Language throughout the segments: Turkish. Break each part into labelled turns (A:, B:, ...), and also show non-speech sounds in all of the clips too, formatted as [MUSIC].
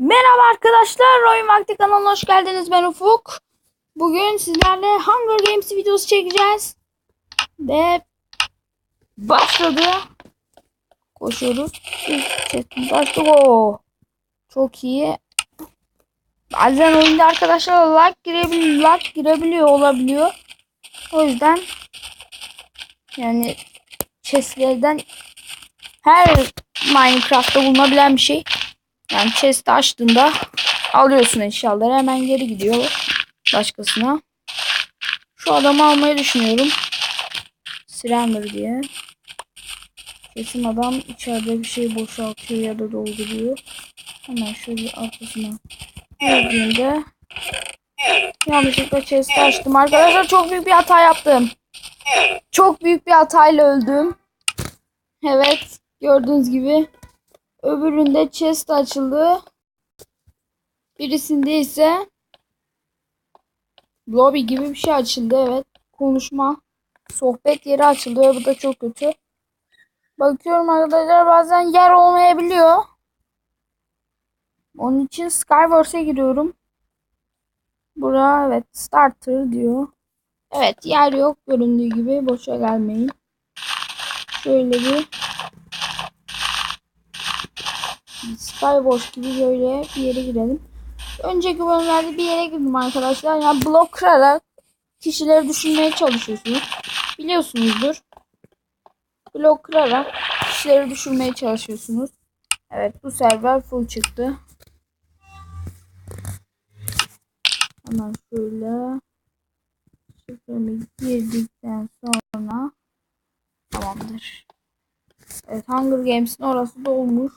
A: Merhaba arkadaşlar, Oyun Vakti kanalına hoş geldiniz. Ben Ufuk. Bugün sizlerle Hunger Games videosu çekeceğiz. Ve başladı. Koşuyoruz. Başladık. Oo. Çok iyi. Bazen oyunda arkadaşlar lag girebiliyor, lag girebiliyor olabiliyor. O yüzden yani chestlerden her Minecraft'ta bulunabilen bir şey. Yani chest'i açtığında alıyorsun eşyaları hemen geri gidiyor başkasına. Şu adamı almayı düşünüyorum. Surrender diye. Kesin adam içeride bir şey boşaltıyor ya da dolduruyor. Hemen şöyle arkasına girdiğimde yanlışlıkla chest'i açtım. Arkadaşlar çok büyük bir hata yaptım. Çok büyük bir hatayla öldüm. Evet gördüğünüz gibi Öbüründe chest açıldı. Birisinde ise lobby gibi bir şey açıldı. Evet. Konuşma. Sohbet yeri açıldı. Bu da çok kötü. Bakıyorum arkadaşlar bazen yer olmayabiliyor. Onun için Skyverse'e giriyorum. Bura evet starter diyor. Evet yer yok göründüğü gibi boşa gelmeyin. Şöyle bir Skywars gibi böyle bir yere girelim. Önceki bölümlerde bir yere girdim arkadaşlar. Yani blok kırarak kişileri düşünmeye çalışıyorsunuz. Biliyorsunuzdur. Blok kırarak kişileri düşürmeye çalışıyorsunuz. Evet bu server full çıktı. Hemen şöyle şifremi girdikten sonra tamamdır. Evet Hunger Games'in orası dolmuş.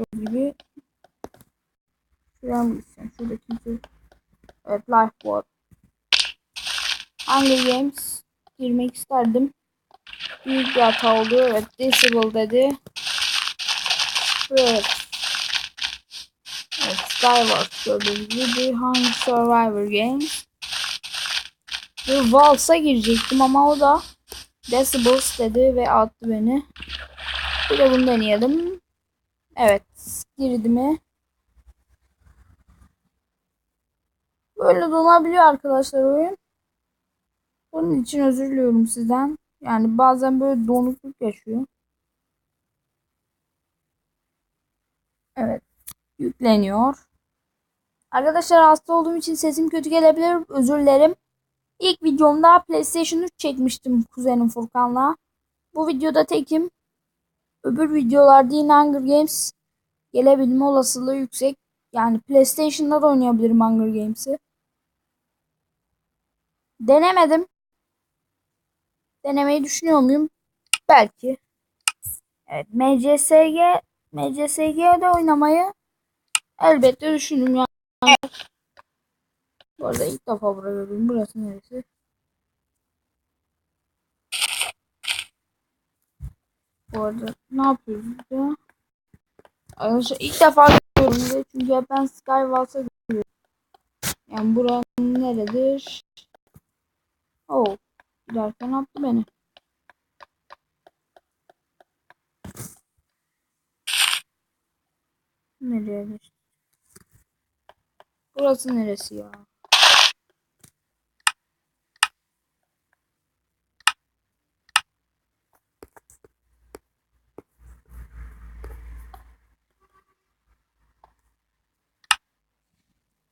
A: Gördüğünüz gibi şuraya mı gitsin? Şurada kimse Evet Lifeboat Hunger Games girmek isterdim. Büyük bir hata oldu. Evet Disable dedi. Evet. Evet Skyward gördüğünüz gibi Hunger Survivor Games. Bir Vals'a girecektim ama o da Decibels dedi ve attı beni. Bir de bunu deneyelim. Evet. Girdi mi? Böyle donabiliyor arkadaşlar oyun. Bunun için özür diliyorum sizden. Yani bazen böyle donukluk yaşıyor. Evet. Yükleniyor. Arkadaşlar hasta olduğum için sesim kötü gelebilir. Özür dilerim. İlk videomda PlayStation 3 çekmiştim kuzenim Furkan'la. Bu videoda tekim. Öbür videolarda yine Hunger Games gelebilme olasılığı yüksek. Yani PlayStation'da da oynayabilirim Hunger Games'i. Denemedim. Denemeyi düşünüyor muyum? Belki. Evet, MCSG MCSG'de oynamayı elbette düşündüm yani. Bu arada ilk defa buraya görüyorum. Burası neresi? Bu arada ne yapıyoruz burada? Arkadaşlar ilk defa görüyorum çünkü hep ben Skywalk'a görüyorum. Yani buranın neredir? Oh. Giderken attı beni. Nereye geçti? Burası neresi ya?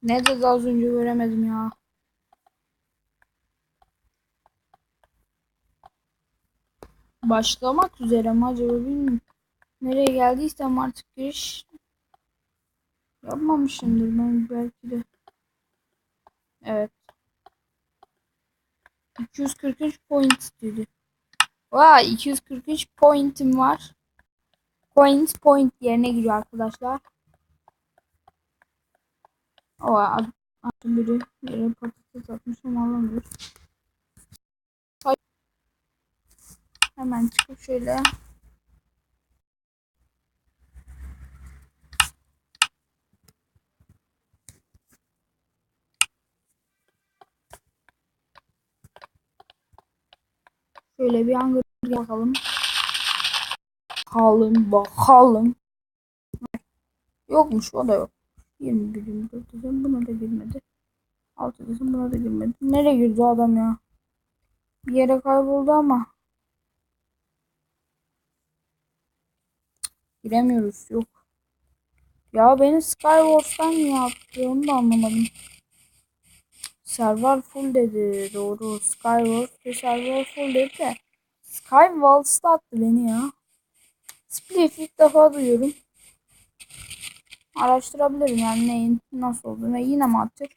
A: Ne dedi az önce göremedim ya. Başlamak üzere mi acaba bilmiyorum. Nereye geldiysem artık giriş yapmamışımdır ben belki de. Evet. 243 point dedi. Vay 243 pointim var. Point point yerine giriyor arkadaşlar. O attım biri yere patates atmış ama alamıyor. Hemen çıkıp şöyle Şöyle bir hangar bakalım. Bakalım bakalım. Yokmuş o da yok. 21 24 desem buna da girmedi. 6 desem buna da girmedi. Nereye girdi adam ya? Bir yere kayboldu ama. Giremiyoruz yok. Ya beni Skywars'tan niye attı onu da anlamadım. Server full dedi. Doğru. Skywars ve server full dedi de. Skywals'ta attı beni ya. Spliff ilk defa duyuyorum. Araştırabilirim yani neyin nasıl olduğunu ve yine mi atacak?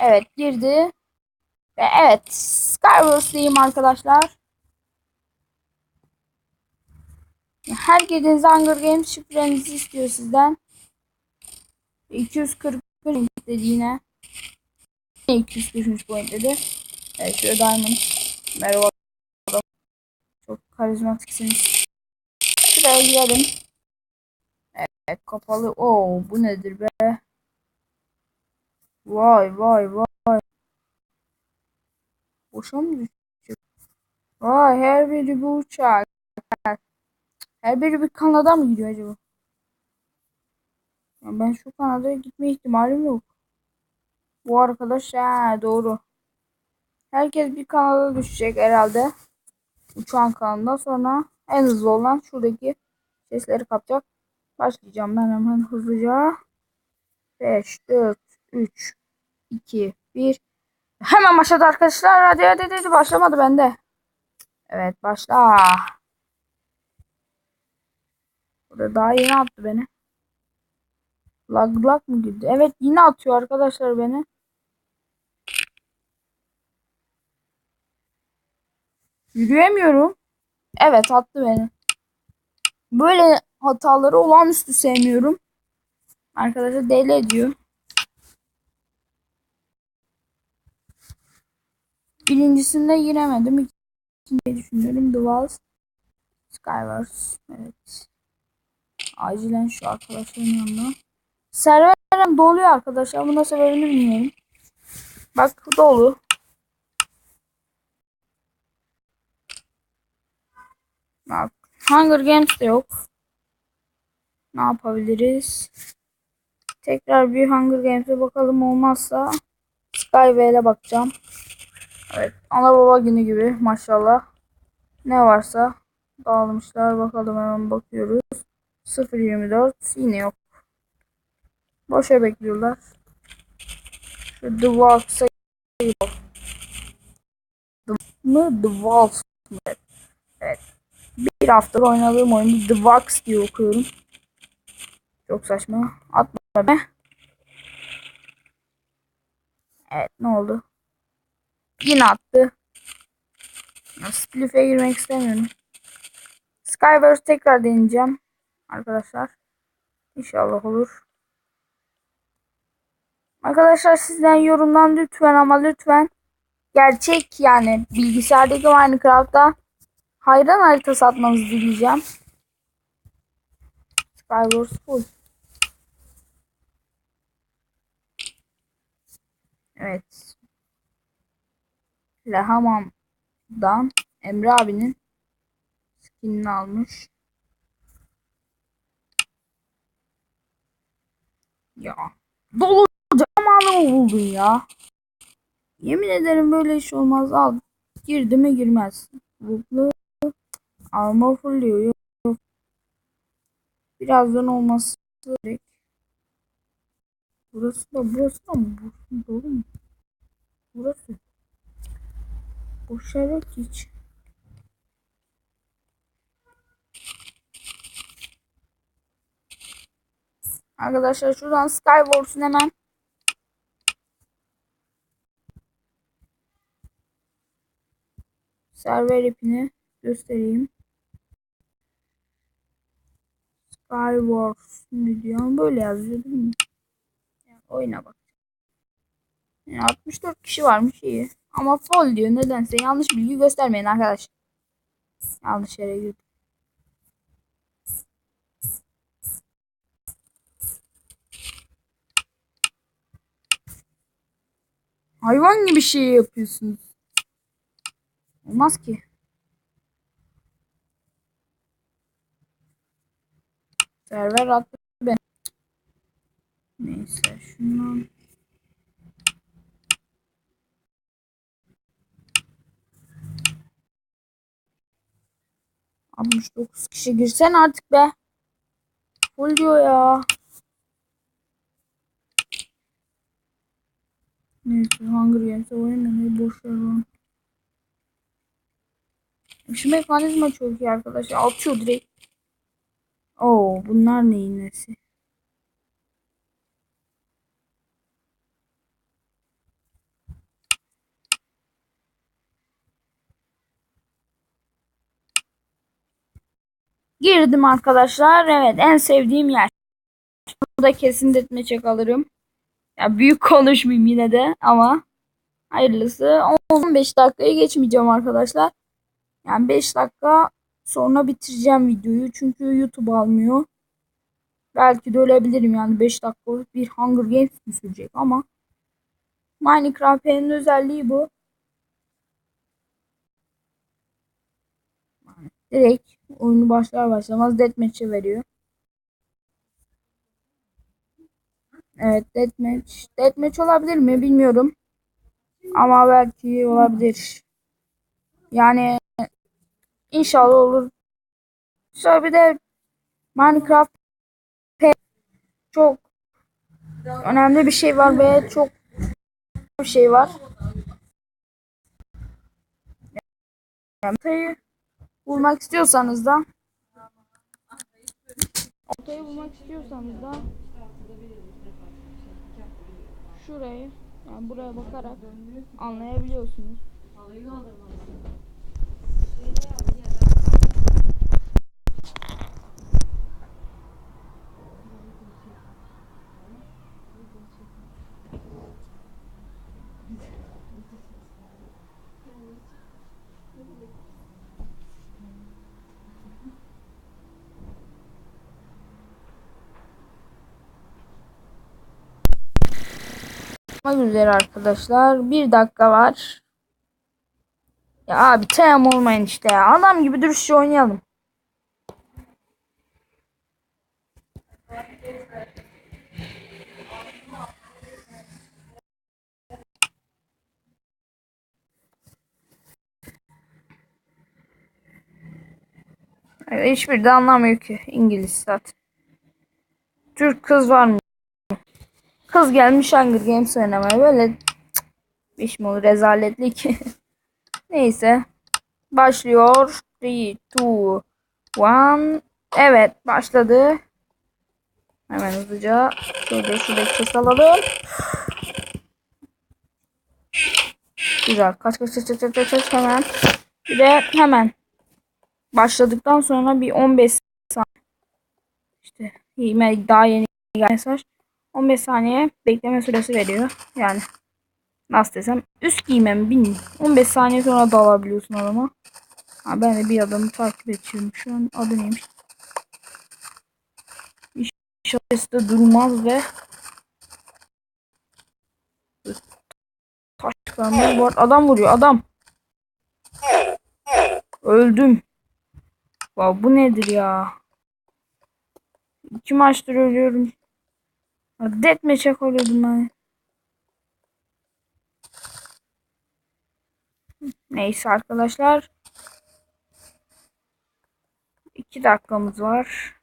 A: Evet girdi. Ve evet Skywars'tayım arkadaşlar. Her girdiğinizde Hunger Games şifrenizi istiyor sizden. 240 dedi yine. 243 point dedi. Evet şöyle Diamond. Merhaba. Çok karizmatiksiniz. Şuraya girelim. Evet kapalı. Oo bu nedir be? Vay vay vay. Boşa mı düşecek? Vay her biri bu uçak. Her biri bir Kanada mı gidiyor acaba? Ya ben şu Kanada'ya gitme ihtimalim yok. Bu arkadaş ha doğru. Herkes bir kanala düşecek herhalde. Uçağın kanalından sonra en hızlı olan şuradaki sesleri kapacak. Başlayacağım ben hemen hızlıca. 5, 4, 3, 2, 1. Hemen başladı arkadaşlar. Hadi hadi hadi başlamadı bende. Evet başla. Burada daha yeni attı beni. Lag lag mı girdi? Evet yine atıyor arkadaşlar beni. Yürüyemiyorum. Evet attı beni. Böyle hataları olağanüstü sevmiyorum. Arkadaşlar deli ediyor. Birincisinde giremedim. İkinciyi düşünüyorum. Walls. Skywars. Evet. Acilen şu arkadaşların yanına. Serverlerim doluyor arkadaşlar. Buna sebebini bilmiyorum. Bak dolu. Bak. Hunger Games de yok. Ne yapabiliriz? Tekrar bir Hunger Games'e bakalım olmazsa Skyway'e bakacağım. Evet. Ana baba günü gibi maşallah. Ne varsa dağılmışlar. Bakalım hemen bakıyoruz. 0.24 yine yok. Boşa bekliyorlar. Şu The Walks'a mı The Walks mı? Evet. Bir hafta oynadığım oyunu The Walks diye okuyorum. Çok saçma. Atma be. Evet ne oldu? Yine attı. Spliff'e girmek istemiyorum. Skywars tekrar deneyeceğim. Arkadaşlar. İnşallah olur. Arkadaşlar sizden yorumdan lütfen ama lütfen gerçek yani bilgisayardaki Minecraft'ta hayran haritası atmanızı dileyeceğim. Skywars full. Evet. Lehamam'dan Emre abinin skinini almış. Ya. Dolu zamanı mı buldun ya? Yemin ederim böyle iş olmaz. Al. Girdi mi girmez. Mutlu. Armor fulluyor. Birazdan olması gerek. Burası da burası da mı? Burası dolu mu? Burası. Boş yer yok hiç. Arkadaşlar şuradan Skywars'un hemen server ipini göstereyim. Skywars ne diyor? Böyle yazıyor değil mi? Oyuna bak. Yani 64 kişi varmış iyi. Ama full diyor nedense. Yanlış bilgi göstermeyin arkadaş. Yanlış yere girdim. Hayvan gibi şey yapıyorsunuz. Olmaz ki. Server attı 69 kişi girsen artık be. Full diyor ya. Neyse Hunger Games'e oynamayı boş verin. Şu mekanizma çok iyi arkadaşlar. Atıyor direkt. Oo bunlar neyin nesi? Girdim arkadaşlar. Evet en sevdiğim yer. Burada kesin detmeçek alırım. Ya büyük konuşmayayım yine de ama hayırlısı 15 dakikayı geçmeyeceğim arkadaşlar. Yani 5 dakika sonra bitireceğim videoyu çünkü YouTube almıyor. Belki de ölebilirim yani 5 dakikalık bir Hunger Games mi sürecek ama Minecraft'ın özelliği bu. Direkt oyunu başlar başlamaz deathmatch'e veriyor. Evet deathmatch. Deathmatch olabilir mi bilmiyorum. Ama belki olabilir. Yani inşallah olur. Şöyle bir de Minecraft çok önemli bir şey var ve çok bir şey var. Ortayı bulmak istiyorsanız da ortayı bulmak istiyorsanız da şurayı yani buraya bakarak anlayabiliyorsunuz. Olmak üzere arkadaşlar. Bir dakika var. Ya abi tamam olmayın işte ya. Adam gibi dürüstçe oynayalım. Hiçbir de anlamıyor ki İngiliz zaten. Türk kız var mı? Kız gelmiş Hunger Games oynamaya böyle iş mi olur rezaletlik. [LAUGHS] Neyse. Başlıyor. 3, 2, 1. Evet başladı. Hemen hızlıca şöyle şuradaki ses alalım. Güzel. Kaç kaç kaç kaç kaç kaç hemen. Bir de hemen başladıktan sonra bir 15 saniye işte daha yeni gelen mesaj 15 saniye bekleme süresi veriyor. Yani nasıl desem üst giymem bilmiyorum. 15 saniye sonra da alabiliyorsun adama. Ha, ben de bir adamı takip ediyorum. Şu an adı neymiş? İnşallah de durmaz ve taşlandı. Bu arada adam vuruyor adam. Öldüm. Wow, bu nedir ya? İki maçtır ölüyorum. Deathmatch'e koyuyordum ben. Neyse arkadaşlar. İki dakikamız var.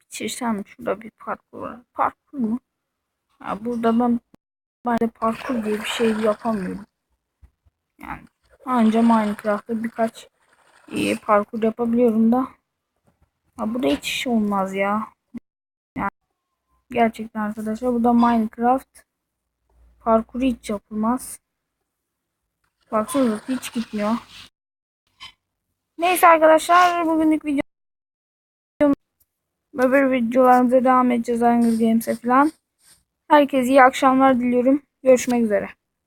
A: Bitirsem şurada bir parkur var. Parkur mu? Ya burada ben ben de parkur diye bir şey yapamıyorum. Yani anca Minecraft'ta birkaç iyi parkur yapabiliyorum da. Ha burada hiç iş olmaz ya. Yani gerçekten arkadaşlar burada Minecraft parkuru hiç yapılmaz. Baksanıza hiç gitmiyor. Neyse arkadaşlar bugünlük video öbür videolarımıza devam edeceğiz Hunger Games'e falan. Herkese iyi akşamlar diliyorum. Görüşmek üzere.